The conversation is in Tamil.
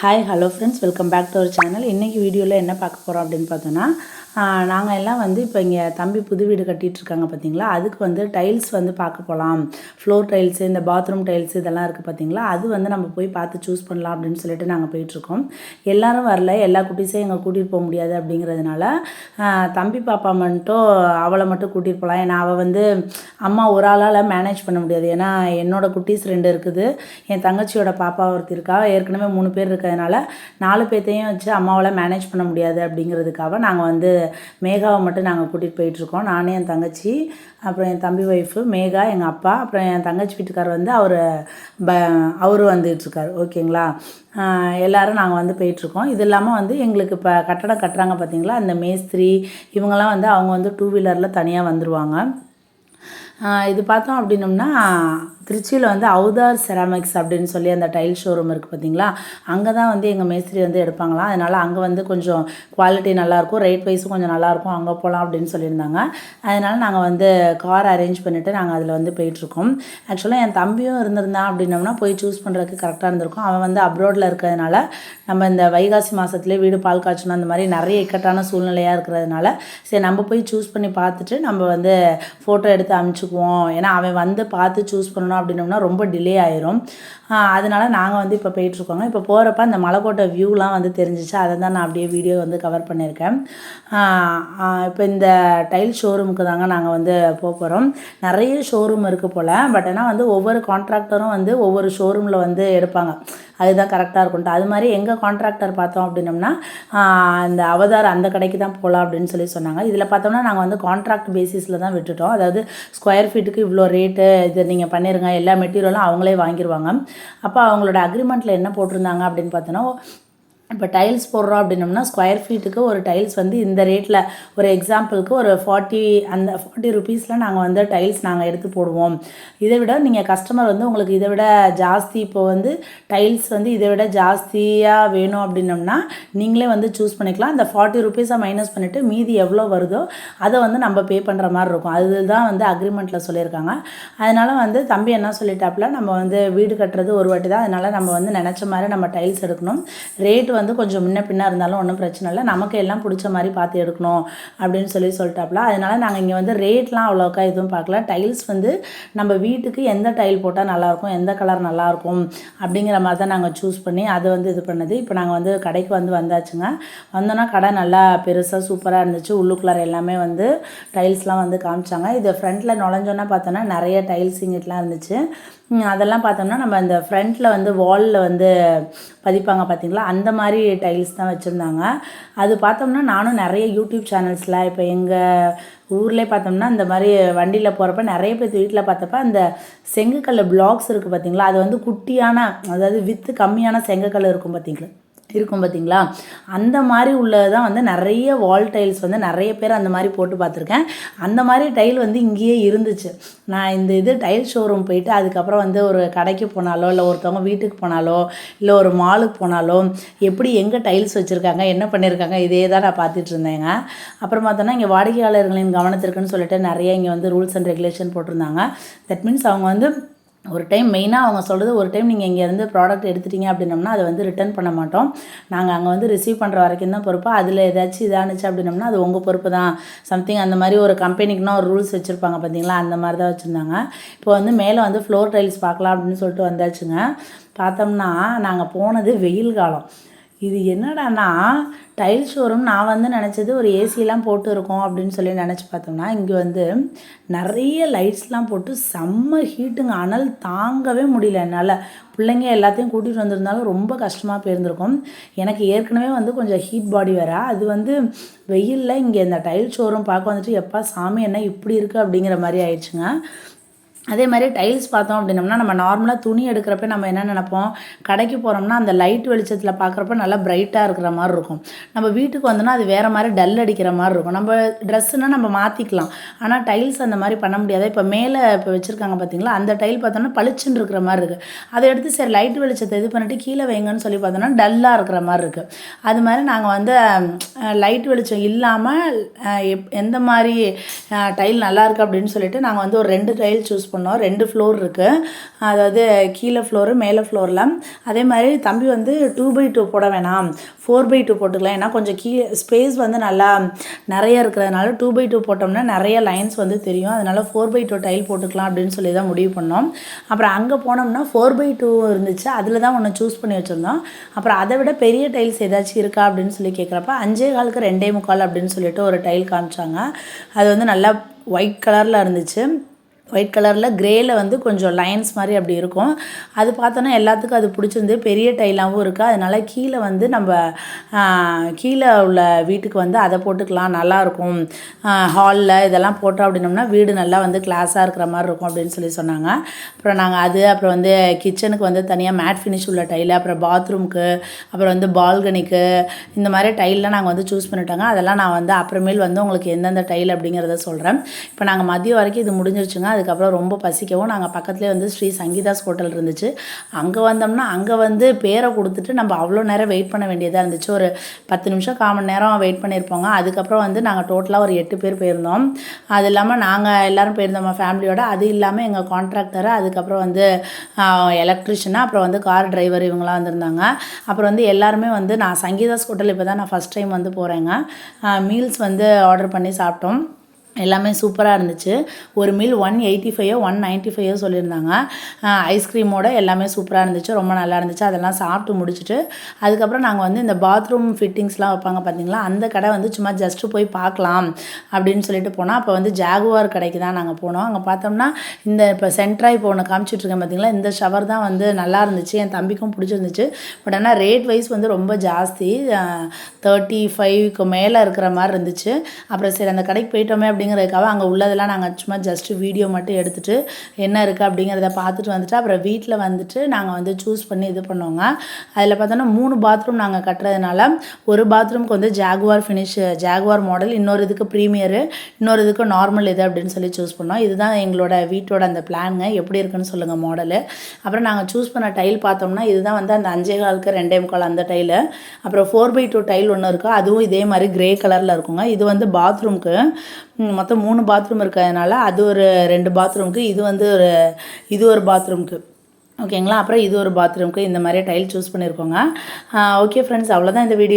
Hi hello friends welcome back to our channel இன்றைக்கி வீடியோவில் என்ன பார்க்க போகிறோம் அப்படின்னு பார்த்தோன்னா நாங்கள் எல்லாம் வந்து இப்போ இங்கே தம்பி புது வீடு கட்டிகிட்ருக்காங்க இருக்காங்க பார்த்தீங்களா அதுக்கு வந்து டைல்ஸ் வந்து பார்க்க போகலாம் ஃப்ளோர் டைல்ஸு இந்த பாத்ரூம் டைல்ஸ் இதெல்லாம் இருக்குது பார்த்தீங்களா அது வந்து நம்ம போய் பார்த்து சூஸ் பண்ணலாம் அப்படின்னு சொல்லிட்டு நாங்கள் போயிட்டுருக்கோம் எல்லோரும் வரல. எல்லா குட்டீஸையும் எங்கள் கூட்டிகிட்டு போக முடியாது அப்படிங்கிறதுனால தம்பி பாப்பா மட்டும் அவளை மட்டும் கூட்டிகிட்டு போகலாம் ஏன்னா அவள் வந்து அம்மா ஒரு ஆளால் மேனேஜ் பண்ண முடியாது. ஏன்னா என்னோடய குட்டீஸ் ரெண்டு இருக்குது. என் தங்கச்சியோட பாப்பா ஒருத்தி இருக்கா. ஏற்கனவே மூணு பேர் இருக்கிறதுனால நாலு பேர்த்தையும் வச்சு அம்மாவால் மேனேஜ் பண்ண முடியாது அப்படிங்கிறதுக்காக நாங்கள் வந்து மேகாவை மட்டும் நாங்கள் கூட்டிகிட்டு போயிட்டுருக்கோம் நானே என் தங்கச்சி அப்புறம் என் தம்பி ஒய்ஃபு மேகா எங்கள் அப்பா அப்புறம் என் தங்கச்சி வீட்டுக்கார் வந்து அவர் ப அவரும் வந்துட்டுருக்காரு ஓகேங்களா எல்லோரும் எல்லாரும் நாங்கள் வந்து போயிட்டுருக்கோம் இது இல்லாமல் வந்து எங்களுக்கு இப்போ கட்டடம் கட்டுறாங்க பார்த்தீங்களா அந்த மேஸ்திரி இவங்கெல்லாம் வந்து அவங்க வந்து டூ வீலரில் தனியாக வந்துடுவாங்க இது பார்த்தோம் அப்படின்னம்னா திருச்சியில் வந்து அவுதார் செராமிக்ஸ் அப்படின்னு சொல்லி அந்த டைல் ஷோரூம் இருக்குது பார்த்தீங்களா அங்கே தான் வந்து எங்கள் மேஸ்திரி வந்து எடுப்பாங்களாம். அதனால் அங்கே வந்து கொஞ்சம் குவாலிட்டி நல்லாயிருக்கும் ரேட் வைஸும் கொஞ்சம் நல்லாயிருக்கும். அங்கே போகலாம் அப்படின்னு சொல்லியிருந்தாங்க. அதனால் நாங்கள் வந்து கார் அரேஞ்ச் பண்ணிவிட்டு நாங்கள் அதில் வந்து போயிட்டுருக்கோம். ஆக்சுவலாக என் தம்பியும் இருந்திருந்தான் அப்படின்னம்னா போய் சூஸ் பண்ணுறதுக்கு கரெக்டாக இருந்திருக்கும். அவன் வந்து அப்ராடில் இருக்கிறதுனால நம்ம இந்த வைகாசி மாதத்துலேயே வீடு பால் காய்ச்சணும் அந்த மாதிரி நிறைய இக்கட்டான சூழ்நிலையாக இருக்கிறதுனால சரி நம்ம போய் சூஸ் பண்ணி பார்த்துட்டு நம்ம வந்து ஃபோட்டோ எடுத்து அமுச்சுக்குவோம். ஏன்னா அவன் வந்து பார்த்து சூஸ் பண்ணணும் அப்படின்னோம்னா ரொம்ப டிலே ஆயிரும். அதனால நாங்கள் வந்து இப்போ போயிட்டுருக்கோங்க. இப்போ போகிறப்ப அந்த மலைக்கோட்டை வியூலாம் வந்து தெரிஞ்சிச்சு. அதை தான் நான் அப்படியே வீடியோ வந்து கவர் பண்ணியிருக்கேன். இப்போ இந்த டைல் ஷோரூமுக்கு தாங்க நாங்கள் வந்து போக போகிறோம் நிறைய ஷோரூம் இருக்குது போல். பட் ஆனால் வந்து ஒவ்வொரு கான்ட்ராக்டரும் வந்து ஒவ்வொரு ஷோரூமில் வந்து எடுப்பாங்க. அதுதான் கரெக்டாக இருக்கும்ட்டு. அது மாதிரி எங்கள் கான்ட்ராக்டர் பார்த்தோம் அப்படின்னோம்னா இந்த அவதார் அந்த கடைக்கு தான் போகலாம் அப்படின்னு சொல்லி சொன்னாங்க. இதில் பார்த்தோம்னா நாங்கள் வந்து கான்ட்ராக்ட் பேசிஸில் தான் விட்டுட்டோம். அதாவது ஸ்கொயர் ஃபீட்டுக்கு இவ்வளோ ரேட்டு இது நீங்கள் பண்ணிடுங்க எல்லா மெட்டீரியலும் அவங்களே வாங்கிடுவாங்க அப்போ அவங்களோட அக்ரிமெண்ட்டில் என்ன போட்டிருந்தாங்க அப்படின்னு பார்த்தோன்னா இப்போ டைல்ஸ் போடுறோம் அப்படின்னம்னா ஸ்கொயர் ஃபீட்டுக்கு ஒரு டைல்ஸ் வந்து இந்த ரேட்டில் ஒரு எக்ஸாம்பிளுக்கு ஒரு ஃபார்ட்டி அந்த ஃபார்ட்டி ருபீஸில் நாங்கள் வந்து டைல்ஸ் நாங்கள் எடுத்து போடுவோம். இதை விட நீங்கள் கஸ்டமர் வந்து உங்களுக்கு இதை விட ஜாஸ்தி இப்போ வந்து டைல்ஸ் வந்து இதை விட ஜாஸ்தியாக வேணும் அப்படின்னம்னா நீங்களே வந்து சூஸ் பண்ணிக்கலாம். அந்த ஃபார்ட்டி ருபீஸை மைனஸ் பண்ணிவிட்டு மீதி எவ்வளோ வருதோ அதை வந்து நம்ம பே பண்ணுற மாதிரி இருக்கும். அதுதான் வந்து அக்ரிமெண்ட்டில் சொல்லியிருக்காங்க. அதனால் வந்து தம்பி என்ன சொல்லிட்டாப்புல நம்ம வந்து வீடு கட்டுறது ஒரு வாட்டி தான். அதனால் நம்ம வந்து நினச்ச மாதிரி நம்ம டைல்ஸ் எடுக்கணும். ரேட் வந்து கொஞ்சம் முன்ன பின்னாக இருந்தாலும் ஒன்றும் பிரச்சனை இல்லை. நமக்கு எல்லாம் பிடிச்ச மாதிரி பார்த்து எடுக்கணும் அப்படின்னு சொல்லி சொல்லிட்டாப்புல அதனால் நாங்கள் இங்கே வந்து ரேட்லாம் அவ்வளோக்கா எதுவும் பார்க்கல. டைல்ஸ் வந்து நம்ம வீட்டுக்கு எந்த டைல் போட்டால் நல்லாயிருக்கும் எந்த கலர் நல்லாயிருக்கும் அப்படிங்கிற மாதிரி தான் நாங்கள் சூஸ் பண்ணி அதை வந்து இது பண்ணது. இப்போ நாங்கள் வந்து கடைக்கு வந்து வந்தாச்சுங்க. வந்தோன்னா கடை நல்லா பெருசாக சூப்பராக இருந்துச்சு. உள்ளுக்குள்ளார எல்லாமே வந்து டைல்ஸ்லாம் வந்து காமிச்சாங்க. இது ஃப்ரண்ட்டில் நுழைஞ்சோன்னா பார்த்தோன்னா நிறைய டைல்ஸ் இங்கிட்டலாம் இருந்துச்சு. அதெல்லாம் பார்த்தோம்னா நம்ம இந்த ஃப்ரண்ட்டில் வந்து வாலில் வந்து பதிப்பாங்க பார்த்தீங்களா? அந்த மாதிரி டைல்ஸ் தான் வச்சுருந்தாங்க. அது பார்த்தோம்னா நானும் நிறைய யூடியூப் சேனல்ஸில் இப்போ எங்கள் ஊர்லேயே பார்த்தோம்னா இந்த மாதிரி வண்டியில் போகிறப்ப நிறைய பேர் வீட்டில் பார்த்தப்ப அந்த செங்கக்கல் பிளாக்ஸ் இருக்குது பார்த்தீங்களா? அது வந்து குட்டியான அதாவது வித்து கம்மியான செங்கக்கல் இருக்கும் பார்த்தீங்களா? இருக்கும் பார்த்தீங்களா அந்த மாதிரி உள்ளதான் வந்து நிறைய வால் டைல்ஸ் வந்து நிறைய பேர் அந்த மாதிரி போட்டு பார்த்துருக்கேன். அந்த மாதிரி டைல் வந்து இங்கேயே இருந்துச்சு. நான் இந்த இது டைல் ஷோரூம் போயிட்டு அதுக்கப்புறம் வந்து ஒரு கடைக்கு போனாலோ இல்லை ஒருத்தவங்க வீட்டுக்கு போனாலோ இல்லை ஒரு மாலுக்கு போனாலோ எப்படி எங்கே டைல்ஸ் வச்சுருக்காங்க என்ன பண்ணியிருக்காங்க இதே தான் நான் பார்த்துட்டு இருந்தேங்க. அப்புறம் பார்த்தோன்னா இங்கே வாடிக்கையாளர்களின் கவனத்திற்குன்னு சொல்லிட்டு நிறைய இங்கே வந்து ரூல்ஸ் அண்ட் ரெகுலேஷன் போட்டிருந்தாங்க. தட் மீன்ஸ் அவங்க வந்து ஒரு டைம் மெயினாக அவங்க சொல்கிறது ஒரு டைம் நீங்கள் இங்கேருந்து ப்ராடக்ட் எடுத்துட்டீங்க அப்படின்னம்னா அதை வந்து ரிட்டர்ன் பண்ண மாட்டோம். நாங்கள் அங்கே வந்து ரிசீவ் பண்ணுற வரைக்கும் தான் பொறுப்பு. அதில் ஏதாச்சும் இதானுச்சு அப்படின்னம்னா அது உங்கள் பொறுப்பு தான். சம்திங் அந்த மாதிரி ஒரு கம்பெனிக்குனா ஒரு ரூல்ஸ் வச்சுருப்பாங்க பார்த்தீங்களா அந்த மாதிரி தான் வச்சுருந்தாங்க. இப்போ வந்து மேலே வந்து ஃப்ளோர் டைல்ஸ் பார்க்கலாம் அப்படின்னு சொல்லிட்டு வந்தாச்சுங்க. பார்த்தோம்னா நாங்கள் போனது வெயில் காலம். இது என்னடான்னா டைல் ஷோரூம் நான் வந்து நினச்சது ஒரு ஏசிலாம் போட்டு இருக்கோம் அப்படின்னு சொல்லி நினச்சி பார்த்தோம்னா இங்கே வந்து நிறைய லைட்ஸ்லாம் போட்டு செம்ம ஹீட்டுங்க அனல் தாங்கவே முடியல என்னால். பிள்ளைங்க எல்லாத்தையும் கூட்டிகிட்டு வந்திருந்தாலும் ரொம்ப கஷ்டமாக போயிருந்திருக்கும். எனக்கு ஏற்கனவே வந்து கொஞ்சம் ஹீட் பாடி வேறு. அது வந்து வெயிலில் இங்கே இந்த டைல் ஷோரூம் பார்க்க வந்துட்டு எப்பா சாமி என்ன இப்படி இருக்குது அப்படிங்கிற மாதிரி ஆயிடுச்சுங்க. அதே மாதிரி டைல்ஸ் பார்த்தோம் அப்படின்னம்னா நம்ம நார்மலாக துணி எடுக்கிறப்ப நம்ம என்ன நினைப்போம்? கடைக்கு போகிறோம்னா அந்த லைட் வெளிச்சத்தில் பார்க்குறப்ப நல்லா பிரைட்டாக இருக்கிற மாதிரி இருக்கும். நம்ம வீட்டுக்கு வந்தோம்னா அது வேறு மாதிரி டல் அடிக்கிற மாதிரி இருக்கும். நம்ம ட்ரெஸ்ஸுனால் நம்ம மாற்றிக்கலாம் ஆனால் டைல்ஸ் அந்த மாதிரி பண்ண முடியாது. இப்போ மேலே இப்போ வச்சுருக்காங்க பார்த்தீங்களா அந்த டைல் பார்த்தோம்னா பளிச்சுன்னு இருக்கிற மாதிரி இருக்குது அதை எடுத்து சரி லைட் வெளிச்சத்தை இது பண்ணிட்டு கீழே வைங்கன்னு சொல்லி பார்த்தோம்னா டல்லாக இருக்கிற மாதிரி இருக்குது அது மாதிரி நாங்கள் வந்து லைட் வெளிச்சம் இல்லாமல் எப் எந்த மாதிரி டைல் நல்லாயிருக்கு அப்படின்னு சொல்லிட்டு நாங்கள் வந்து ஒரு ரெண்டு டைல் சூஸ் பண்ணோம் ரெண்டு ஃப்ளோர் இருக்குது அதாவது கீழே ஃப்ளோரு மேலே ஃப்ளோரில் அதே மாதிரி தம்பி வந்து டூ பை டூ போட வேணாம். ஃபோர் பை டூ போட்டுக்கலாம். ஏன்னா கொஞ்சம் கீழே ஸ்பேஸ் வந்து நல்லா நிறைய இருக்கிறதுனால டூ பை டூ போட்டோம்னா நிறைய லைன்ஸ் வந்து தெரியும். அதனால் ஃபோர் பை டூ டைல் போட்டுக்கலாம் அப்படின்னு சொல்லி தான் முடிவு பண்ணோம். அப்புறம் அங்கே போனோம்னா ஃபோர் பை டூ இருந்துச்சு. அதில் தான் ஒன்று சூஸ் பண்ணி வச்சுருந்தோம். அப்புறம் அதை விட பெரிய டைல்ஸ் ஏதாச்சும் இருக்கா அப்படின்னு சொல்லி கேட்குறப்ப அஞ்சே காலுக்கு ரெண்டே முக்கால் அப்படின்னு சொல்லிட்டு ஒரு டைல் காமிச்சாங்க. அது வந்து நல்லா ஒயிட் கலரில் இருந்துச்சு. ஒயிட் கலரில் கிரேயில் வந்து கொஞ்சம் லைன்ஸ் மாதிரி அப்படி இருக்கும். அது பார்த்தோன்னா எல்லாத்துக்கும் அது பிடிச்சிருந்து பெரிய டைலாகவும் இருக்குது அதனால் கீழே வந்து நம்ம கீழே உள்ள வீட்டுக்கு வந்து அதை போட்டுக்கலாம். நல்லாயிருக்கும் ஹாலில் இதெல்லாம் போட்டோம் அப்படின்னோம்னா வீடு நல்லா வந்து கிளாஸாக இருக்கிற மாதிரி இருக்கும் அப்படின்னு சொல்லி சொன்னாங்க. அப்புறம் நாங்கள் அது அப்புறம் வந்து கிச்சனுக்கு வந்து தனியாக மேட் ஃபினிஷ் உள்ள டைலு அப்புறம் பாத்ரூம்க்கு அப்புறம் வந்து பால்கனிக்கு இந்த மாதிரி டைல்லாம் நாங்கள் வந்து சூஸ் பண்ணிட்டோங்க. அதெல்லாம் நான் வந்து அப்புறமேல் வந்து உங்களுக்கு எந்தெந்த டைல் அப்படிங்கிறத சொல்கிறேன் இப்போ நாங்கள் மதியம் வரைக்கும் இது முடிஞ்சிருச்சுங்க. அதுக்கப்புறம் ரொம்ப பசிக்கவும் நாங்கள் பக்கத்துலேயே வந்து ஸ்ரீ சங்கீதாஸ் ஹோட்டல் இருந்துச்சு. அங்கே வந்தோம்னா அங்கே வந்து பேரை கொடுத்துட்டு நம்ம அவ்வளோ நேரம் வெயிட் பண்ண வேண்டியதாக இருந்துச்சு. ஒரு பத்து நிமிஷம் கால் மணி நேரம் வெயிட் பண்ணியிருப்போங்க அதுக்கப்புறம் வந்து நாங்கள் டோட்டலாக ஒரு எட்டு பேர் போயிருந்தோம். அது இல்லாமல் நாங்கள் எல்லோரும் போயிருந்தோம் ஃபேமிலியோட அது இல்லாமல் எங்கள் கான்ட்ராக்டரு அதுக்கப்புறம் வந்து எலக்ட்ரிஷியனாக அப்புறம் வந்து கார் டிரைவர் இவங்களாம் வந்திருந்தாங்க. அப்புறம் வந்து எல்லாருமே வந்து நான் சங்கீதாஸ் ஹோட்டல் இப்போ தான் நான் ஃபஸ்ட் டைம் வந்து போகிறேங்க மீல்ஸ் வந்து ஆர்டர் பண்ணி சாப்பிட்டோம். எல்லாமே சூப்பராக இருந்துச்சு. ஒரு மீல் ஒன் எயிட்டி ஃபைவோ ஒன் நைன்ட்டி ஃபைவோ சொல்லியிருந்தாங்க. ஐஸ்கிரீமோட எல்லாமே சூப்பராக இருந்துச்சு. ரொம்ப நல்லா இருந்துச்சு. அதெல்லாம் சாப்பிட்டு முடிச்சுட்டு அதுக்கப்புறம் நாங்கள் வந்து இந்த பாத்ரூம் ஃபிட்டிங்ஸ்லாம் வைப்பாங்க பார்த்தீங்களா அந்த கடை வந்து சும்மா ஜஸ்ட்டு போய் பார்க்கலாம் அப்படின்னு சொல்லிட்டு போனால் அப்போ வந்து ஜாகுவார் கடைக்கு தான் நாங்கள் போனோம். அங்கே பார்த்தோம்னா இந்த இப்போ சென்ட்ரா இப்போ ஒன்று காமிச்சிட்ருக்கேன் பார்த்தீங்களா இந்த ஷவர் தான் வந்து நல்லா இருந்துச்சு. என் தம்பிக்கும் பிடிச்சிருந்துச்சு. பட் ஆனால் ரேட் வைஸ் வந்து ரொம்ப ஜாஸ்தி. தேர்ட்டி ஃபைவ்க்கு மேலே இருக்கிற மாதிரி இருந்துச்சு. அப்புறம் சரி அந்த கடைக்கு போயிட்டோமே அப்படி அப்படிங்கிறதுக்காக அங்கே உள்ளதெல்லாம் நாங்கள் சும்மா ஜஸ்ட்டு வீடியோ மட்டும் எடுத்துகிட்டு என்ன இருக்குது அப்படிங்கிறத பார்த்துட்டு வந்துட்டு அப்புறம் வீட்டில் வந்துட்டு நாங்கள் வந்து சூஸ் பண்ணி இது பண்ணுவோங்க அதில் பார்த்தோன்னா மூணு பாத்ரூம் நாங்கள் கட்டுறதுனால ஒரு பாத்ரூம்க்கு வந்து ஜாகுவார் ஃபினிஷ் ஜாகுவார் மாடல் இன்னொரு இதுக்கு ப்ரீமியரு இன்னொரு இதுக்கு நார்மல் இது அப்படின்னு சொல்லி சூஸ் பண்ணோம். இதுதான் எங்களோட வீட்டோட அந்த பிளானுங்க எப்படி இருக்குன்னு சொல்லுங்கள் மாடலு அப்புறம் நாங்கள் சூஸ் பண்ண டைல் பார்த்தோம்னா இதுதான் வந்து அந்த அஞ்சே காலுக்கு ரெண்டே முக்கால் அந்த டைலு அப்புறம் ஃபோர் பை டூ டைல் ஒன்று இருக்கும் அதுவும் இதே மாதிரி கிரே கலரில் இருக்குங்க. இது வந்து பாத்ரூம்க்கு மொத்தம் மூணு பாத்ரூம் இருக்கிறதுனால அது ஒரு ரெண்டு பாத்ரூமுக்கு இது வந்து ஒரு இது ஒரு பாத்ரூமுக்கு ஓகேங்களா அப்புறம் இது ஒரு பாத்ரூமுக்கு இந்த மாதிரி டைல் சூஸ் பண்ணியிருக்கோங்க ஓகே ஃப்ரெண்ட்ஸ் அவ்வளோதான் இந்த வீடியோ